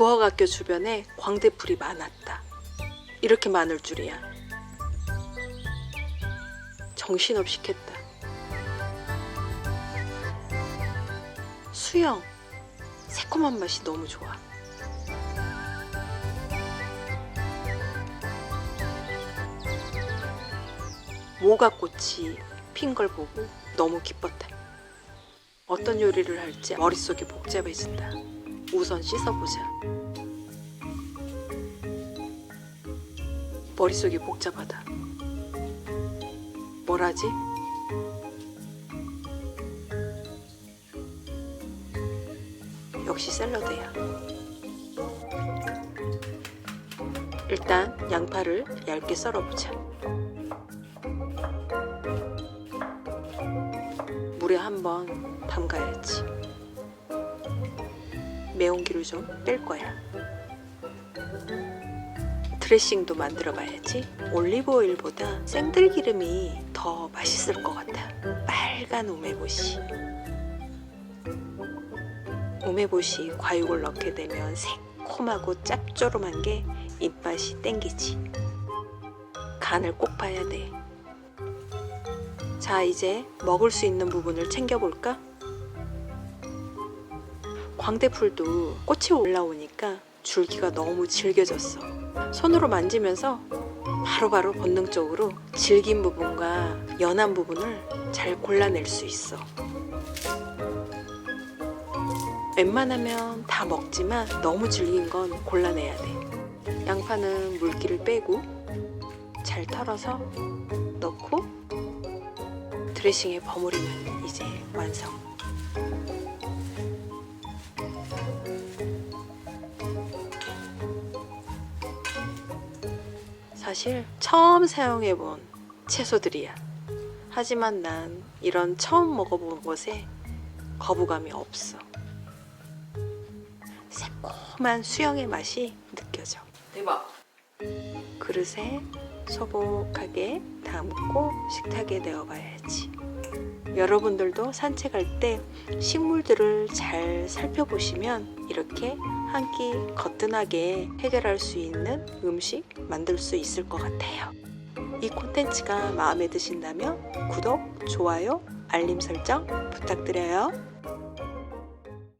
부엌학교 주변에 광대풀이 많았다. 이렇게 많을 줄이야. 정신없이 캤다. 수영. 새콤한 맛이 너무 좋아. 모가꽃이 핀 걸 보고 너무 기뻤다. 어떤 요리를 할지 머릿속이 복잡해진다. 우선 씻어보자. 머릿속이 복잡하다. 뭘 하지? 역시 샐러드야. 일단 양파를 얇게 썰어보자. 물에 한번 담가야지. 매운 기를 좀 뺄 거야. 드레싱도 만들어 봐야지. 올리브 오일보다 생들기름이 더 맛있을 것 같아. 빨간 우메보시. 우메보시 과육을 넣게 되면 새콤하고 짭조름한 게 입맛이 땡기지. 간을 꼭 봐야 돼. 자, 이제 먹을 수 있는 부분을 챙겨볼까? 광대풀도 꽃이 올라오니까 줄기가 너무 질겨졌어. 손으로 만지면서 바로 바로 본능적으로 질긴 부분과 연한 부분을 잘 골라낼 수 있어. 웬만하면 다 먹지만 너무 질긴 건 골라내야 돼. 양파는 물기를 빼고 잘 털어서 넣고 드레싱에 버무리면 이제 완성. 사실 처음 사용해본 채소들이야. 하지만 난 이런 처음 먹어본 것에 거부감이 없어. 새콤한 수영의 맛이 느껴져. 대박. 그릇에 소복하게 담고 식탁에 내어봐야지. 여러분들도 산책할 때 식물들을 잘 살펴보시면 이렇게 한 끼 거뜬하게 해결할 수 있는 음식 만들 수 있을 것 같아요. 이 콘텐츠가 마음에 드신다면 구독, 좋아요, 알림 설정 부탁드려요.